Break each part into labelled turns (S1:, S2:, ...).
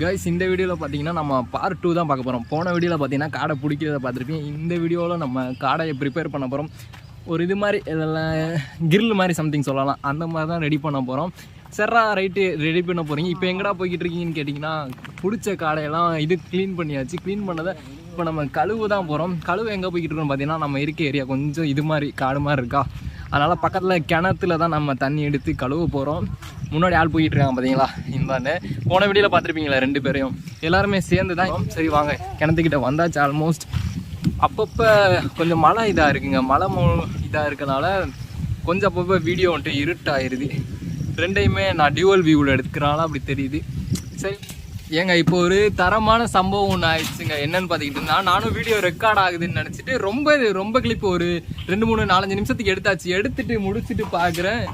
S1: Guys இந்த வீடியோவில் பார்த்தீங்கன்னா நம்ம பார்ட் டூ தான் பார்க்க போகிறோம் போன வீடியோவில் பார்த்தீங்கன்னா காடை பிடிக்கிறத பார்த்துருப்பீங்க. இந்த வீடியோவில் நம்ம காடையை ப்ரிப்பேர் பண்ண போகிறோம் ஒரு இது மாதிரி இதெல்லாம் கிரில் மாதிரி சம்திங் சொல்லலாம். அந்த மாதிரி தான் ரெடி பண்ண போகிறோம் சரா ரைட்டு ரெடி பண்ண போகிறீங்க இப்போ எங்கடா போய்கிட்டு இருக்கீங்கன்னு கேட்டிங்கன்னா பிடிச்ச காடையெல்லாம் இது க்ளீன் பண்ணியாச்சு. க்ளீன் பண்ணதை இப்போ நம்ம கழுவு தான் போகிறோம் கழுவு எங்கே போய்கிட்டு இருக்கோம்னு பார்த்தீங்கன்னா நம்ம இருக்க ஏரியா கொஞ்சம் இது மாதிரி காடு மாதிரி இருக்கா? அதனால் பக்கத்தில் கிணத்துல தான் நம்ம தண்ணி எடுத்து கழுவ போகிறோம் முன்னாடி ஆள் போய்கிட்டு இருக்காங்க பார்த்தீங்களா இந்தாண்டு போன வீடியோவில் பார்த்துருப்பீங்களா ரெண்டு பேரையும்? எல்லாருமே சேர்ந்து தான் சரி வாங்க கிணத்துக்கிட்ட வந்தாச்சு ஆல்மோஸ்ட் அப்பப்போ கொஞ்சம் மழை இதாக இருக்குங்க. மழை மோ இதாக இருக்கனால கொஞ்சம் அப்பப்போ வீடியோ வந்துட்டு இருட்டாயிருது. ரெண்டையுமே நான் டியூவல் வியூவில் எடுக்கிறனால அப்படி தெரியுது. சரி ஏங்க இப்போ ஒரு தரமான சம்பவம் ஒன்று ஆயிடுச்சுங்க. என்னன்னு பார்த்துக்கிட்டு நானும் வீடியோ ரெக்கார்ட் ஆகுதுன்னு நினச்சிட்டு ரொம்ப ரொம்ப கிளிப் ஒரு ரெண்டு மூணு நாலஞ்சு நிமிஷத்துக்கு எடுத்தாச்சு. எடுத்துட்டு முடிச்சுட்டு பார்க்குறேன்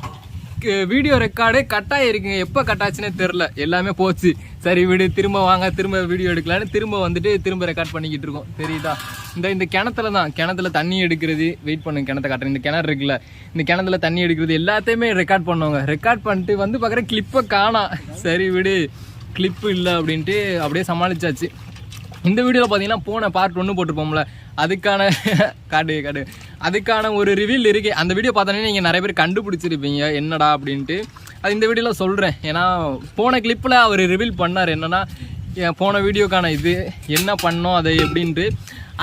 S1: வீடியோ ரெக்கார்டே கட்டாக இருக்குங்க எப்போ கட்டாச்சுன்னே தெரில எல்லாமே போச்சு. சரி விடு திரும்ப வாங்க திரும்ப வீடியோ எடுக்கலான்னு திரும்ப வந்துட்டு திரும்ப ரெக்கார்ட் பண்ணிக்கிட்டு இருக்கோம். தெரியுதா? இந்த இந்த கிணத்துல தான். கிணத்துல தண்ணி எடுக்கிறது. வெயிட் பண்ணுங்க கிணத்த காட்டுறேன். இந்த கிணறு இருக்குல்ல. இந்த கிணத்துல தண்ணி எடுக்கிறது எல்லாத்தையுமே ரெக்கார்ட் பண்ணுவாங்க ரெக்கார்ட் பண்ணிட்டு வந்து பார்க்குற கிளிப்பை காணா. சரி விடு. கிளிப்பு இல்லை அப்படின்ட்டு அப்படியே சமாளிச்சாச்சு. இந்த வீடியோவில் பார்த்தீங்கன்னா போன பார்ட் ஒன்று போட்டிருப்போம்ல அதுக்கான காடு காடு அதுக்கான ஒரு ரிவீல் இருக்கு. அந்த வீடியோ பார்த்தோன்னே நீங்கள் நிறைய பேர் கண்டுபிடிச்சிருப்பீங்க என்னடா அப்படின்ட்டு. அது இந்த வீடியோவில் சொல்கிறேன் ஏன்னா போன கிளிப்பில் அவர் ரிவீல் பண்ணார் என்னன்னா என் போன வீடியோக்கான இது என்ன பண்ணோம் அதை எப்படின்ட்டு.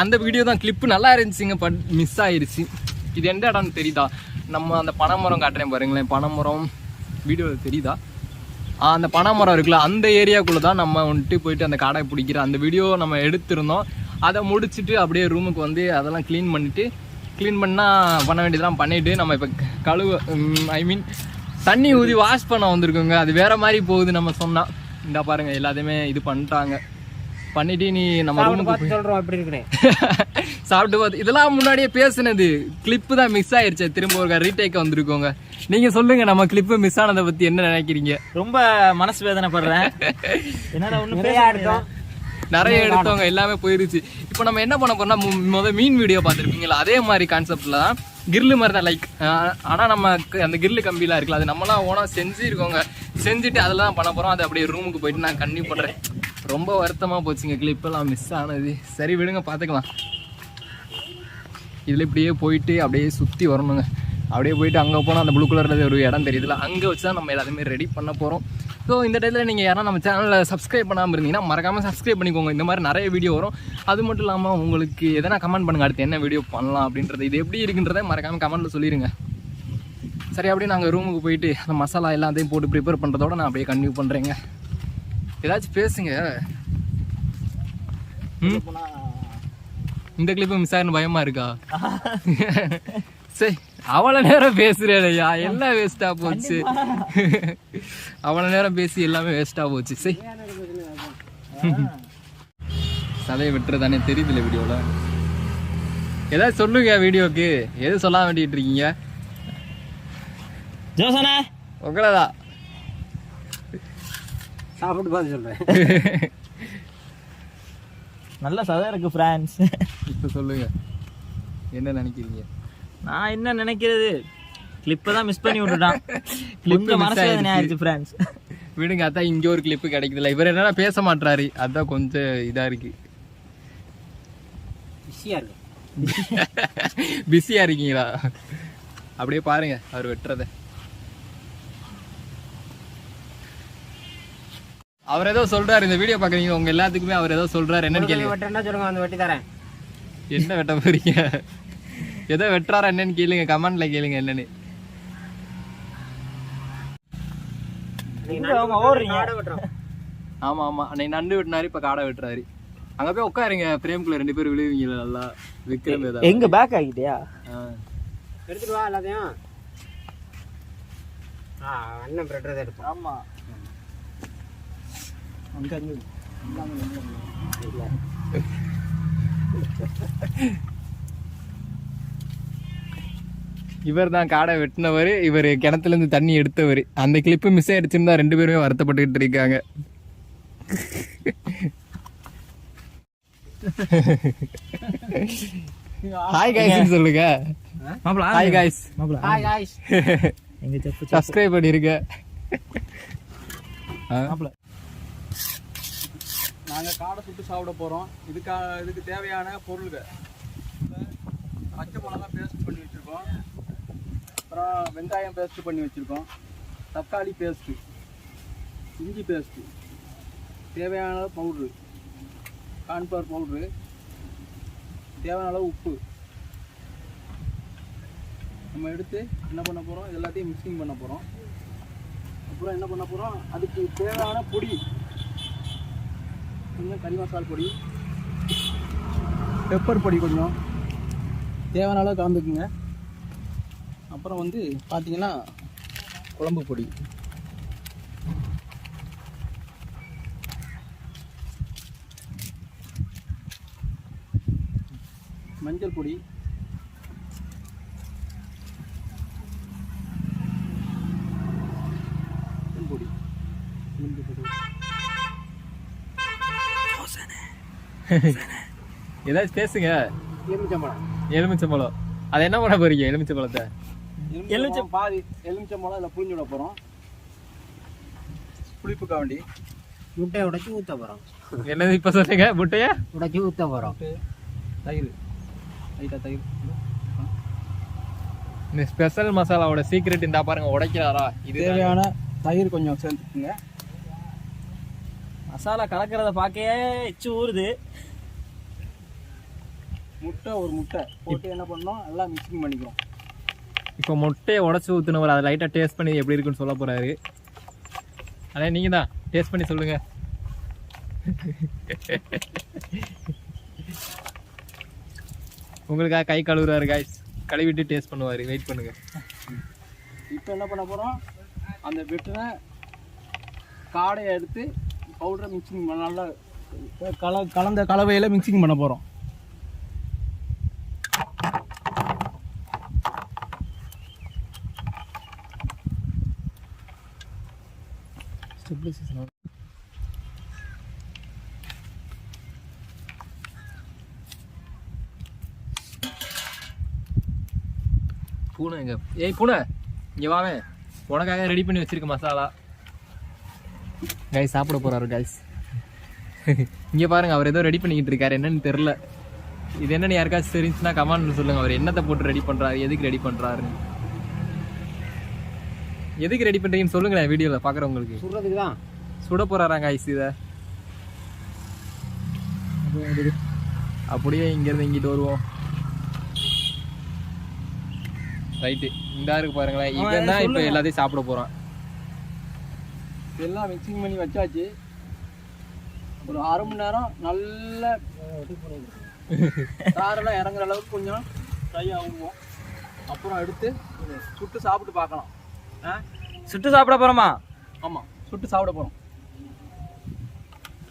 S1: அந்த வீடியோ தான் கிளிப்பு நல்லா இருந்துச்சுங்க பட் மிஸ் ஆயிடுச்சு இது எந்த இடம்னு தெரியுதா? நம்ம அந்த பனைமரம் காட்டுறேன் பாருங்களேன். பனைமரம் வீடியோவில் தெரியுதா? அந்த பனைமரம் இருக்குல்ல அந்த ஏரியாக்குள்ளே தான் நம்ம வந்துட்டு போயிட்டு அந்த காடை பிடிக்கிற அந்த வீடியோ நம்ம எடுத்திருந்தோம். அதை முடிச்சுட்டு அப்படியே ரூமுக்கு வந்து அதெல்லாம் க்ளீன் பண்ணிவிட்டு க்ளீன் பண்ணால் பண்ண வேண்டியதெல்லாம் பண்ணிவிட்டு நம்ம இப்போ கழுவ ஐ மீன் தண்ணி ஊதி வாஷ் பண்ண வந்திருக்கோங்க. அது வேற மாதிரி போகுது நம்ம சொன்னால் இந்த பாருங்க எல்லாத்தையுமே இது பண்ணிட்டாங்க. பண்ணிட்டு நீ நம்ம ரூமுக்கு
S2: பார்த்து சொல்றோம் எப்படி இருக்கிறேன்
S1: சாப்பிட்டு பார்த்து இதெல்லாம் முன்னாடியே பேசுனது. கிளிப்பு தான் மிஸ் ஆயிருச்சு. திரும்ப ஒரு ரீடேக் வந்திருக்கோங்க. நீங்க சொல்லுங்க நம்ம கிளிப்பு மிஸ் ஆனதை பத்தி என்ன நினைக்கிறீங்க?
S3: ரொம்ப மனசு வேதனைப்படுறேன். என்னால ஒண்ணு
S2: நிறைய எடுத்தோம்.
S1: நிறைய எடுத்தவங்க எல்லாமே போயிருச்சு. இப்போ நம்ம என்ன பண்ண போறோம்னா மு- முத மீன் வீடியோ பார்த்துருப்பீங்களா அதே மாதிரி கான்செப்ட்ல தான் கிரில்லு மாதிரி தான் லைக் ஆனால் நம்ம அந்த கிரில்லு கம்பிலாம் இருக்குல்ல அது நம்மளாம் ஓனாக செஞ்சுருக்கோங்க. செஞ்சுட்டு அதில் தான் பண்ண போகிறோம் அது அப்படியே ரூமுக்கு போயிட்டு நான் கன்னியூ பண்ணுறேன் ரொம்ப வருத்தமாக போச்சுங்க கிளிப்பெல்லாம் மிஸ் ஆனது. சரி விடுங்க பார்த்துக்கலாம். இதில் இப்படியே போயிட்டு அப்படியே சுற்றி வரணுங்க. அப்படியே போயிட்டு அங்கே போனால் அந்த ப்ளூ கலரில் ஒரு இடம் தெரியுதுல அங்கே வச்சு தான் நம்ம எல்லாத்தையுமே ரெடி பண்ண போகிறோம் ஸோ இந்த டைத்தில் நீங்கள் யாரும் நம்ம சேனலில் சப்ஸ்கிரைப் பண்ணாமல் இருந்தீங்கன்னா மறக்காமல் சப்ஸ்கிரைப் பண்ணிக்கோங்க. இந்த மாதிரி நிறைய வீடியோ வரும். அது மட்டும் இல்லாமல் உங்களுக்கு எதனா கமெண்ட் பண்ணுங்க அடுத்து என்ன வீடியோ பண்ணலாம் அப்படின்றது இது எப்படி இருக்குன்றதை மறக்காமல் கமெண்ட்டில் சொல்லிடுங்க சரி அப்படியே நாங்கள் ரூமுக்கு போயிட்டு அந்த மசாலா எல்லாத்தையும் போட்டு ப்ரிப்பேர் பண்ணுறதோட நான் அப்படியே கண்டினியூ பண்ணுறேங்க ஏதாச்சும் பேசுங்க. ம்? இந்த கிளிப்பு மிஸ் ஆகிருன்னு பயமா இருக்கா? சரி அவ்வளோ நேரம் பேசுறேன்யா. எல்லாம் வேஸ்டா போச்சு. அவ்வளோ நேரம் பேசி எல்லாமே வேஸ்டா போச்சு. சரி சதையை விட்டுறதானே தெரியுதுல வீடியோவில் ஏதாவது சொல்லுங்க வீடியோக்கு. எது சொல்ல வேண்டிட்டு இருக்கீங்க
S3: ஜோசனா
S1: உங்களதான்
S2: சாப்பிட்டு பார்த்து சொல்றேன்.
S3: நல்ல சதம் இருக்கு ஃப்ரான்ஸ்
S1: இப்போ சொல்லுங்க. என்ன நினைக்கிறீங்க?
S3: நான் என்ன நினைக்கிறது? கிளிப்பை தான் மிஸ் பண்ணி விட்டுட்டான். கொஞ்சம் மனசு
S1: ஆயிடுச்சு.
S3: ஃப்ரான்ஸ்
S1: விடுங்க அதான் இங்க ஒரு கிளிப்பு கிடைக்குதுல்ல. இவர் என்னன்னா பேச மாட்டாரு அதான் கொஞ்சம் இதா இருக்கு.
S2: பிஸியா இருக்கு.
S1: பிஸியா இருக்கீங்களா? அப்படியே பாருங்க அவர் வெட்டுறத. அவர் ஏதோ சொல்றாரு இந்த வீடியோ பாக்குறீங்க உங்க எல்லாத்துக்குமே அவர் ஏதோ சொல்றாரு. என்னன்னு
S2: வெட்டா சொல்லுங்க வந்து வெட்டி தரேன்.
S1: என்ன வெட்ட போறீங்க? ஏதோ வெட்டுறாரா என்னன்னு கேளுங்க கமெண்ட்ல கேளுங்க என்னன்னு.
S3: எங்க அவங்க ஓடுறீங்க.
S2: காடை வெட்டுறோம்
S1: ஆமா ஆமா. அன்னைக்கு நண்டு வெட்டினாரு இப்ப காடை வெட்டுறாரு. அங்க போய் உட்காருங்க பிரேம்குள்ள ரெண்டு பேரும் விழுவீங்க நல்லா விக்ரம் ஏதாவது.
S3: எங்க பேக் ஆகிட்டியா.
S2: எடுத்துட்டு வா எல்லாத்தையும். ஆ அண்ணன் பிரெட் எடுப்போம்.
S3: ஆமா. அங்க அங்க
S1: இவர் தான் காடை வெட்டினவர் இவர் கிணத்துல இருந்து தண்ணி எடுத்தவர். அந்த கிளிப்பு மிஸ் ஆயிடுச்சுன்னு தான் ரெண்டு பேருமே வருத்தப்பட்டுக்கிட்டு இருக்காங்க. ஹாய் காய்ஸ் சொல்லுங்க. Hi guys
S2: hi guys
S1: subscribe பண்ணிருங்க.
S4: நாங்கள் காடை சுட்டு சாப்பிட போகிறோம் இதுக்கா இதுக்கு தேவையான பொருள்கள். பச்சை மிளகா பேஸ்ட் பண்ணி வச்சுருக்கோம். அப்புறம் வெங்காயம் பேஸ்ட் பண்ணி வச்சுருக்கோம். தக்காளி பேஸ்ட்டு இஞ்சி பேஸ்ட்டு தேவையான பவுட்ரு கான்ஃப்ளவர் பவுட்ரு தேவையான அளவு உப்பு. நம்ம எடுத்து என்ன பண்ண போகிறோம் எல்லாத்தையும் மிக்சிங் பண்ண போகிறோம் அப்புறம் என்ன பண்ண போகிறோம் அதுக்கு தேவையான பொடி கொஞ்சம் கறி மசால் பொடி பெப்பர் பொடி கொஞ்சம் தேவையான அளவு கலந்துக்குங்க. அப்புறம் வந்து பார்த்தீங்கன்னா குழம்பு பொடி. மஞ்சள் பொடி மஞ்சள் பொடி உளுந்து பொடி
S1: ஏதாச்சும் பேசுங்க.
S2: எலுமிச்சம்பழம்.
S1: எலுமிச்சம்பழம். அதை என்ன பண்ண போறீங்க எலுமிச்சம்பழத்தை?
S4: எலுமிச்சம் பாதி எலுமிச்சம்பழம் இதில் புளிஞ்சு விட போகிறோம் புளிப்புக்கா வேண்டி
S2: முட்டையை உடைச்சி ஊற்ற போகிறோம்
S1: என்னது இப்ப சொல்லுங்க முட்டைய?
S2: உடைச்சி ஊற்ற போகிறோம்
S4: தயிர். லைட்டாக தயிர்.
S1: இந்த ஸ்பெஷல் மசாலாவோட சீக்ரெட் இந்த பாருங்க உடைக்கிறாரா? இது
S4: தேவையான தயிர் கொஞ்சம் சேர்த்துக்குங்க.
S3: மசாலா கலக்கிறத பார்க்கவே எச்சு ஊறுது.
S4: முட்டை ஒரு முட்டை. போட்டு என்ன பண்ணோம் எல்லாம் மிக்சிங் பண்ணிக்கிறோம்.
S1: இப்போ முட்டையை உடச்சி ஊற்றுனவர் அதை லைட்டாக டேஸ்ட் பண்ணி எப்படி இருக்குன்னு சொல்ல போறாரு. அதே நீங்க தான் டேஸ்ட் பண்ணி சொல்லுங்க. உங்களுக்காக கை கழுவுறாரு காய்ஸ் கழுவிட்டு டேஸ்ட் பண்ணுவார். வெயிட் பண்ணுங்க.
S4: இப்போ என்ன பண்ண போகிறோம் அந்த வெட்டின காடையை எடுத்து பவுடரை மிக்சிங் பண்ண நல்லா கல கலந்த கலவையில் மிக்சிங் பண்ண போகிறோம்
S1: பூனை எங்க? ஏய் பூனை இங்கே வாவே உனக்காக ரெடி பண்ணி வச்சிருக்க மசாலா. கைஸ் சாப்பிட போறாரு கைஸ் இங்க பாருங்க அவர் ஏதோ ரெடி பண்ணிக்கிட்டு இருக்காரு. என்னன்னு தெரியல. இது என்னன்னு யாருக்காச்சும் தெரிஞ்சுன்னா கமெண்ட் சொல்லுங்க. அவர் என்னத்தை போட்டு ரெடி பண்றாரு எதுக்கு ரெடி பண்றாருன்னு. எதுக்கு ரெடி பண்றீங்கன்னு சொல்லுங்களேன் வீடியோல பாக்குறவங்களுக்கு.
S2: சுடுறதுக்கு தான்.
S1: சுட போறாரா கைஸ் இத? அப்படியே இங்க இருந்து இங்கிட்டு வருவோம். ரைட்டு இந்த இருக்கு பாருங்களேன். இவன் தான் இப்போ எல்லாத்தையும் சாப்பிட போறான்.
S4: இதெல்லாம் மிக்சிங் பண்ணி வச்சாச்சு. ஒரு அரை மணி நேரம் நல்ல காரெல்லாம் இறங்குற அளவுக்கு கொஞ்சம் ஃப்ரை ஆகுவோம். அப்புறம் எடுத்து சுட்டு சாப்பிட்டு பார்க்கலாம். ஆ?
S3: சுட்டு சாப்பிட போறோமா?
S4: ஆமாம் சுட்டு சாப்பிட போகிறோம்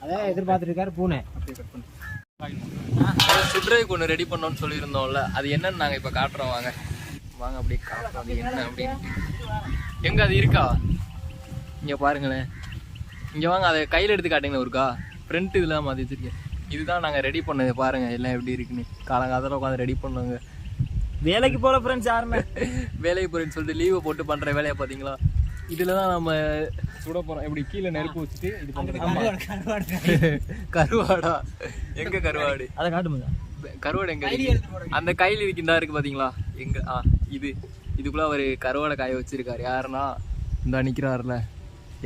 S2: அதான் எதிர்பார்த்துட்டு இருக்காரு பூனை.
S4: அப்படியே கட் பண்ணி.
S1: ஒன்று ரெடி பண்ணோம்னு சொல்லியிருந்தோம்ல. அது என்னன்னு நாங்கள் இப்போ காட்டுறோம் வாங்க. வாங்க அப்படியே காட்டுறோம் அது என்ன அப்படின்னு. எங்க அது இருக்கா? இங்கே பாருங்களேன். இங்கே வாங்க அதை கையில் எடுத்து காட்டுங்களேன் ஒருக்கா ஃப்ரண்ட் இதில் மாற்றி வச்சிருக்கேன். இதுதான் நாங்கள் ரெடி பண்ணது. பாருங்க எல்லாம் எப்படி இருக்குன்னு. காலங்காலத்தில் உட்காந்து ரெடி பண்ணுவாங்க.
S3: வேலைக்கு போற ஃப்ரெண்ட்ஸ் யாருமே?
S1: வேலைக்கு போறேன்னு சொல்லிட்டு லீவை போட்டு பண்ற வேலையை பாத்தீங்களா? இதுல தான் நம்ம சுட போறோம். எப்படி கீழே நெருப்பு வச்சுட்டு இது பண்றது கருவாடா எங்க கருவாடு?
S3: அதை காட்டுமுங்க
S1: கருவாடு எங்க? அந்த கையில் இருக்கின்றா இருக்கு பாத்தீங்களா? எங்க ஆ இது. இதுக்குள்ள அவர் கருவாடை காய வச்சிருக்காரு. யாருன்னா இந்த நிக்கிறாருல.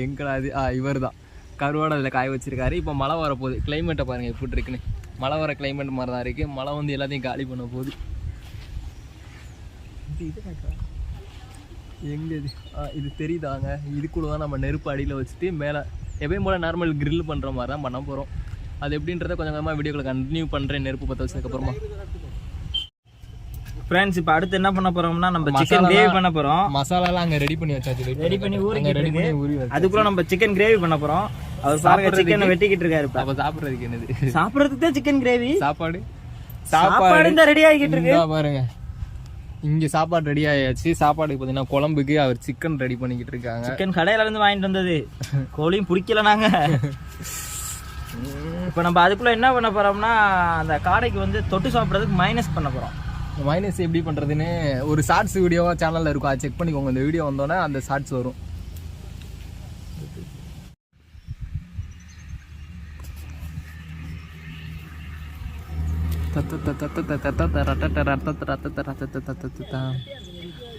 S1: எங்கடா இது? ஆ இவர் தான் கருவாடை அதில் காய வச்சிருக்காரு. இப்போ மழை வரப்போகுது. கிளைமேட்டை பாருங்கள் எப்படி இருக்குன்னு. மழை வர கிளைமேட் மாதிரி தான் இருக்குது மழை வந்து எல்லாத்தையும் காலி பண்ண போகுது. எங்கே இது? இது தெரியுதாங்க? இதுக்குள்ள தான் நம்ம நெருப்பு அடியில் வச்சுட்டு மேலே எப்பயும் போல் நார்மல் கிரில் பண்ணுற மாதிரி தான் பண்ண போகிறோம் அது எப்படின்றத கொஞ்சம் கொஞ்சமாக வீடியோக்களை கண்டினியூ பண்ணுறேன் நெருப்பு பற்ற வச்சதுக்கப்புறமா
S3: ஃப்ரெண்ட்ஸ் இப்போ அடுத்து என்ன பண்ண போறோம்னா நம்ம சிக்கன் கிரேவி பண்ண போறோம்.
S1: மசாலாலாம் அங்கே ரெடி பண்ணி வச்சாச்சு.
S3: ரெடி பண்ணி ஊறிக்கிட்டு
S1: ரெடி பண்ணி. ஊறி
S3: அதுக்குள்ள நம்ம சிக்கன் கிரேவி பண்ண போறோம். அவர் பாருங்க சிக்கனை வெட்டிக்கிட்டு இருக்காரு
S1: அப்போ சாப்பிட்றதுக்கு என்னது?
S3: சாப்பிடுறதுக்கு தான் சிக்கன் கிரேவி
S1: சாப்பாடு?
S3: சாப்பாடு இந்த ரெடி ஆகிட்டு இருக்கு.
S1: பாருங்க. இங்க சாப்பாடு ரெடி ஆயாச்சு. சாப்பாடுக்கு பார்த்தீங்கன்னா குழம்புக்கு அவர் சிக்கன் ரெடி பண்ணிக்கிட்டு இருக்காங்க.
S3: சிக்கன் கடையில இருந்து வாங்கிட்டு வந்தது. கோழியும் பிடிக்கல நாங்க. இப்போ நம்ம அதுக்குள்ள என்ன பண்ண போறோம்னா அந்த காடைக்கு வந்து தொட்டு சாப்பிடுறதுக்கு மைனஸ் பண்ண போறோம்.
S1: மைனஸ் எப்படி பண்ணுறதுன்னு ஒரு ஷார்ட்ஸ் வீடியோவாக சேனலில் இருக்கும். அதை செக் பண்ணிக்கோங்க. இந்த வீடியோ வந்தோடனே அந்த ஷார்ட்ஸ் வரும்.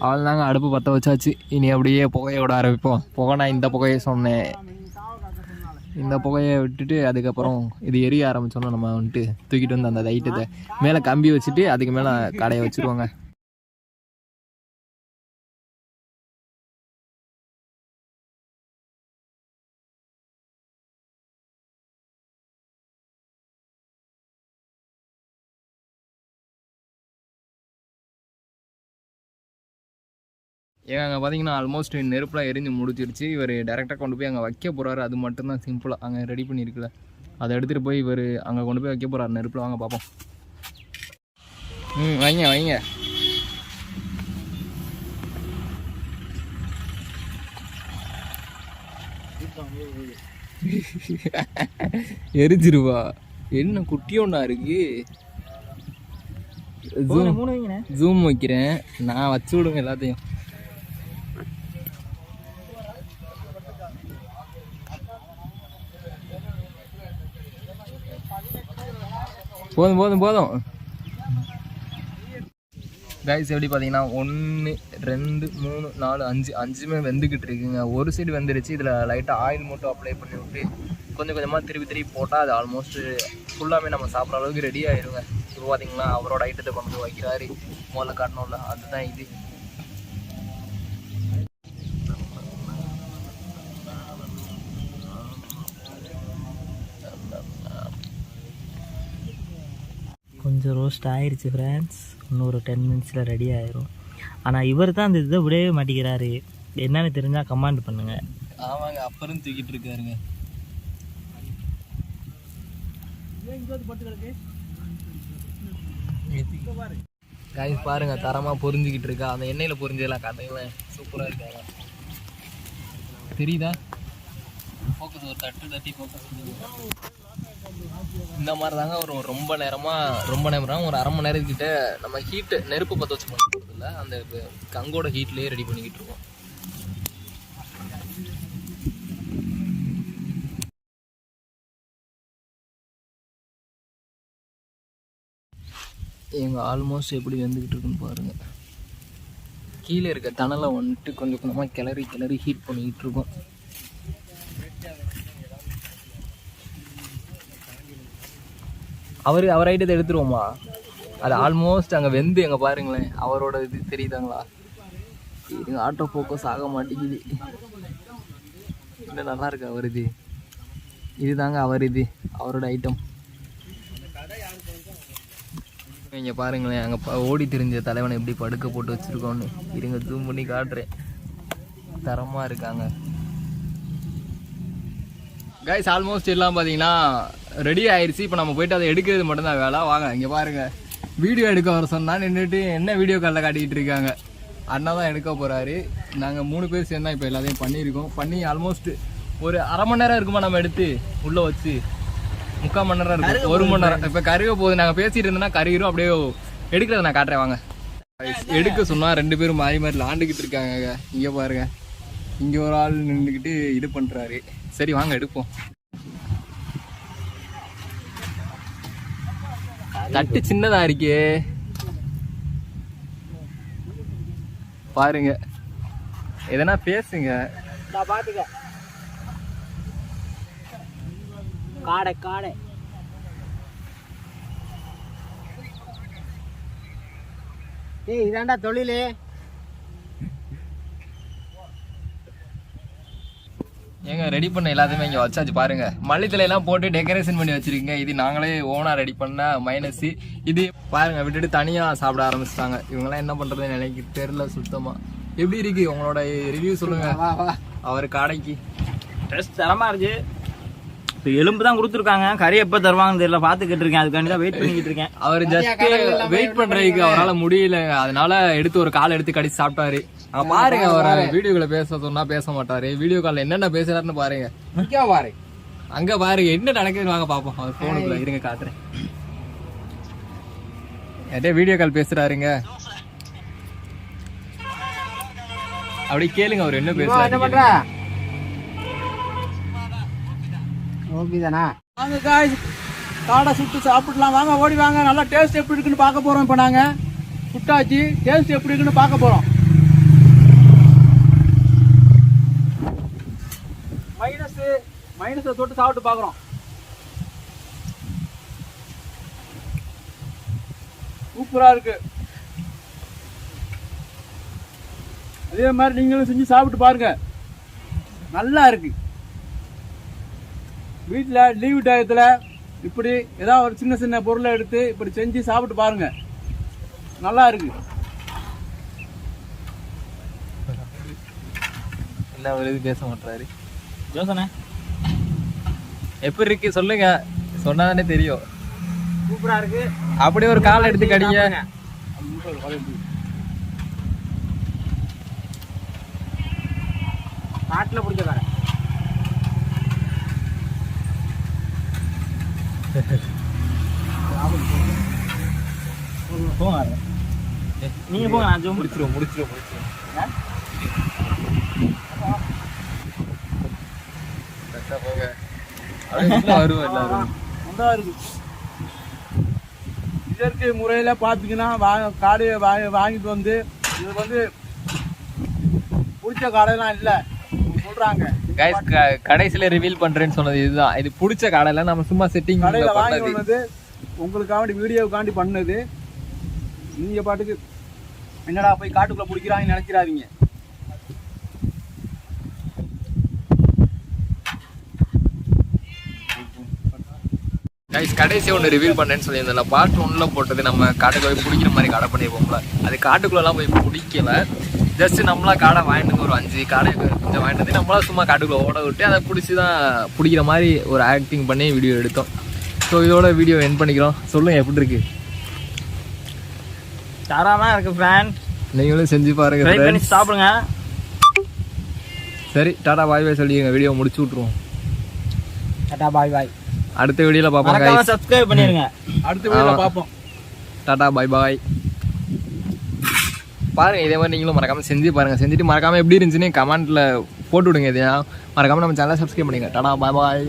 S1: அவள் தாங்க அடுப்பு பற்ற வச்சாச்சு. இனி அப்படியே புகையோட ஆரம்பிப்போம். புகை நான் இந்த புகையை சொன்னேன். இந்த புகையை விட்டுட்டு அதுக்கப்புறம் இது எரிய ஆரம்பிச்சோன்னா நம்ம வந்துட்டு தூக்கிட்டு வந்து அந்த லைட்டத்தை மேலே கம்பி வச்சுட்டு அதுக்கு மேலே கடையை வச்சுருவாங்க. ஏங்க அங்கே பார்த்தீங்கன்னா ஆல்மோஸ்ட் நெருப்புலாம் எரிஞ்சு முடிச்சிருச்சு. இவர் டேரெக்டாக கொண்டு போய் அங்கே வைக்க போகிறாரு அது மட்டும்தான் சிம்பிளாக அங்கே ரெடி பண்ணியிருக்கல அதை எடுத்துகிட்டு போய் இவர் அங்கே கொண்டு போய் வைக்க போகிறாரு நெருப்பில் வாங்க பார்ப்போம் ம் வைங்க வைங்க. எரிஞ்சிருவா. என்ன குட்டியோண்டா இருக்கு.
S3: வைங்கண்ணே
S1: ஜூம் வைக்கிறேன். நான் வச்சு விடுங்க எல்லாத்தையும். போதும் போதும் போதும். கைஸ் எப்படி பார்த்தீங்கன்னா ஒன்று ரெண்டு மூணு நாலு அஞ்சு அஞ்சுமே வெந்துக்கிட்டு இருக்குங்க. ஒரு சைடு வெந்துருச்சு இதில் லைட்டாக ஆயில் மட்டும் அப்ளை பண்ணி விட்டு கொஞ்சம் கொஞ்சமாக திருப்பி திருப்பி போட்டால் அது ஆல்மோஸ்ட் ஃபுல்லாமே நம்ம சாப்பிட்ற அளவுக்கு ரெடி ஆயிருங்க. இப்போ பார்த்தீங்கன்னா அவரோட ஐட்டத்தை கொண்டு வைக்கிறாரு. முதல்ல காட்டணும்ல அதுதான் இது.
S3: கொஞ்சம் ரோஸ்ட் ஆயிடுச்சு ஃப்ரெண்ட்ஸ் இன்னொரு டென் மினிட்ஸில் ரெடி ஆயிரும். ஆனால் இவர் தான் அந்த இதை விடவே மாட்டேங்கிறாரு. என்னன்னு தெரிஞ்சால் கமாண்ட் பண்ணுங்க.
S1: ஆமாங்க அப்புறம் தூக்கிட்டு இருக்காருங்க. காய்ஸ் பாருங்க தரமா பொரிஞ்சுக்கிட்டு இருக்கா. அந்த எண்ணெயில பொரிஞ்சதெல்லாம் காட்டுங்களேன் சூப்பரா இருக்காங்க. தெரியுதா? ஃபோக்கஸ் ஒரு தட்டு தட்டி ஃபோக்கஸ் இந்த மாதிரி தாங்க ஒரு ரொம்ப நேரமா ரொம்ப நேரம் ஒரு அரை மணி நேரத்துக்கிட்ட நம்ம ஹீட்டு நெருப்பு பற்ற வச்சு பண்ணுறது அந்த கங்கோட ஹீட்லேயே ரெடி பண்ணிக்கிட்டு இருக்கோம். எங்க ஆல்மோஸ்ட் எப்படி வெந்துக்கிட்டு இருக்குன்னு பாருங்க. கீழே இருக்க தணலை வந்துட்டு கொஞ்சம் கொஞ்சமாக கிளறி கிளறி ஹீட் பண்ணிக்கிட்டு இருக்கோம். அவர் அவர் ஐட்டத்தை எடுத்துருவோமா? அது ஆல்மோஸ்ட் அங்கே வெந்து அங்கே பாருங்களேன். அவரோட இது தெரியுதாங்களா? இது ஆட்டோ ஃபோக்கஸ் ஆக மாட்டேங்குது. இல்லை நல்லா இருக்கு அவர் இது? இதுதாங்க அவர் இது அவரோட ஐட்டம் இங்கே பாருங்களேன் அங்கே ஓடி திரிஞ்ச தலைவனை எப்படி படுக்க போட்டு வச்சுருக்கோன்னு இருங்க ஜூம் பண்ணி காட்டுறேன். தரமாக இருக்காங்க. கைஸ் ஆல்மோஸ்ட் எல்லாம் பார்த்தீங்கன்னா ரெடி ஆயிடுச்சு இப்போ நம்ம போயிட்டு அதை எடுக்கிறது மட்டும்தான் வேலை. வாங்க இங்கே பாருங்க. வீடியோ எடுக்க வர சொன்னால் நின்றுட்டு என்ன வீடியோ காலில் காட்டிக்கிட்டு இருக்காங்க? அண்ணா தான் எடுக்க போகிறாரு நாங்கள் மூணு பேர் சேர்ந்து தான் இப்போ எல்லாத்தையும் பண்ணியிருக்கோம். பண்ணி ஆல்மோஸ்ட் ஒரு அரை மணி நேரம் இருக்குமா நம்ம எடுத்து? உள்ளே வச்சு. முக்கால் மணி நேரம் இருக்கும். ஒரு மணி நேரம். இப்போ கருக போகுது. நாங்கள் பேசிட்டு இருந்தோம்னா கருகிரும். அப்படியே எடுக்கிறத நான் காட்டுறேன். வாங்க. எடுக்க சொன்னால் ரெண்டு பேரும் மாறி மாறி லாண்டுக்கிட்டு இருக்காங்க இங்கே பாருங்க. இங்கே ஒரு ஆள் நின்றுக்கிட்டு இது பண்ணுறாரு சரி வாங்க எடுப்போம். தட்டு சின்னதா இருக்கே. பாருங்க. எதனா பேசுங்க.
S2: பார்த்துக்க காடை காடை. ஏய் இதாண்டா தொழிலே.
S1: ஏங்க ரெடி பண்ண எல்லாத்தையுமே இங்கே வச்சாச்சு பாருங்க. மல்லித்தலை எல்லாம் போட்டு டெக்கரேஷன் பண்ணி வச்சிருக்கீங்க. இது நாங்களே ஓனா ரெடி பண்ண மைனஸ் இது பாருங்க விட்டுட்டு தனியா சாப்பிட ஆரம்பிச்சிட்டாங்க. இவங்கெல்லாம் என்ன பண்றதுன்னு எனக்கு தெரியல சுத்தமா. எப்படி இருக்கு? உங்களோட ரிவ்யூ சொல்லுங்க. அவர் கடைக்கு.
S3: டெஸ்ட் தரமாக இருக்கு. இப்போ எலும்பு தான் கொடுத்துருக்காங்க. கறி எப்போ தருவாங்கன்னு தெரியல. பார்த்துக்கிட்டு இருக்கேன். அதுக்காண்டி தான் வெயிட் பண்ணிக்கிட்டு இருக்கேன்.
S1: அவர் ஜஸ்ட் வெயிட் பண்றதுக்கு அவரால முடியல அதனால எடுத்து ஒரு கால் எடுத்து கடிச்சு சாப்பிட்டாரு. பாருங்க அவர். வீடியோக்குள்ள பேச சொன்னா பேச மாட்டாரு. வீடியோ கால்ல என்னென்ன பேசுறாருன்னு பாருங்க.
S2: இங்கே பாரு.
S1: அங்க பாருங்க என்ன நடக்குதுன்னு வாங்க பாப்போம். அவர் போனுக்குள்ள இருங்க காட்டுறேன். என்கிட்ட வீடியோ கால் பேசுறாருங்க. அப்படி கேளுங்க அவர் என்ன
S2: இவன் என்ன
S1: பேசுறாரு
S2: பண்ற ஓகே தானா
S4: வாங்க காடை சுட்டு சாப்பிடலாம். வாங்க ஓடி வாங்க. நல்லா டேஸ்ட் எப்படி இருக்குன்னு பார்க்க போகிறோம் இப்போ நாங்கள் சுட்டாச்சு. டேஸ்ட் எப்படி இருக்குன்னு பார்க்க போகிறோம் மைனஸு மைனஸை தொட்டு சாப்பிட்டு பார்க்குறோம். சூப்பராக இருக்கு. அதே மாதிரி நீங்களும் செஞ்சு சாப்பிட்டு பாருங்க. நல்லா இருக்கு. வீட்டில் லீவு டயத்தில் இப்படி ஏதாவது ஒரு சின்ன சின்ன பொருளை எடுத்து இப்படி செஞ்சு சாப்பிட்டு பாருங்க. நல்லா இருக்கு.
S1: இல்லை ஒரு இது பேச மாட்டாரு
S3: ஜோசனே.
S1: எப்படி இருக்கு சொல்லுங்க. சொன்னாதானே தெரியும்.
S2: சூப்பரா இருக்கு.
S1: அப்படியே ஒரு கால் எடுத்து கடிங்க.
S2: காட்டுல பிடிச்ச
S3: போங்க. நீங்க போங்க நான்
S1: முடிச்சிருவோம் முடிச்சிருவோம். முடிச்சிருவோம் கரெக்டா போங்க
S4: இயற்கை முறையில் பார்த்தீங்கன்னா வா காடையை வா வாங்கிட்டு வந்து இது வந்து பிடிச்ச காடையெல்லாம் இல்லை. சொல்கிறாங்க
S1: கைஸ் கடைசியில ரிவீல் பண்றேன்னு சொன்னது இதுதான். இது பிடிச்ச கடையில நம்ம சும்மா செட்டிங்
S4: கடையில் வாங்கி வந்தது உங்களுக்காண்டி வீடியோவுக்காண்டி பண்ணது. நீங்கள் பாட்டுக்கு என்னடா போய் காட்டுக்குள்ளே பிடிக்கிறாங்கன்னு நினைச்சிடாதீங்க.
S1: கைஸ் கடைசி ஒன்று ரிவீல் பண்ணேன்னு சொல்லியிருந்தேன்ல பார்ட் ஒன்ல போட்டது நம்ம காட்டுக்குள்ள போய் பிடிக்கிற மாதிரி காடை பண்ணியிருப்போம்ல அது காட்டுக்குள்ளலாம் போய் பிடிக்கல. ஜஸ்ட் நம்மளா காடை வாங்கிட்டு ஒரு அஞ்சு காடை கொஞ்சம் வாங்கிட்டு வந்து நம்மளா சும்மா காட்டுக்குள்ள ஓட விட்டு அதை பிடிச்சி தான் பிடிக்கிற மாதிரி ஒரு ஆக்டிங் பண்ணி வீடியோ எடுத்தோம். ஸோ இதோட வீடியோ என் பண்ணிக்கிறோம். சொல்லுங்க எப்படி இருக்கு?
S3: தரமா இருக்கு ஃப்ரெண்ட்
S1: நீங்களும் செஞ்சு பாருங்க.
S3: சாப்பிடுங்க.
S1: சரி டாடா பாய் பாய் சொல்லிடுங்க. வீடியோ முடிச்சு விட்ருவோம்
S2: டாடா பாய் பாய்
S1: அடுத்த வீடியோவில் பார்ப்போம்.
S3: சப்ஸ்கிரைப் பண்ணிருங்க.
S4: அடுத்த வீடியோவில்
S1: ஆமா.
S4: பார்ப்போம்.
S1: டாடா பாய் பாய் பாருங்க இதே மாதிரி நீங்களும் மறக்காம செஞ்சு பாருங்க. செஞ்சுட்டு மறக்காம எப்படி இருந்துச்சுன்னு கமெண்ட்ல போட்டு விடுங்க இதையா மறக்காம நம்ம சேனலை சப்ஸ்கிரைப் பண்ணுங்க டாடா பாய் பாய்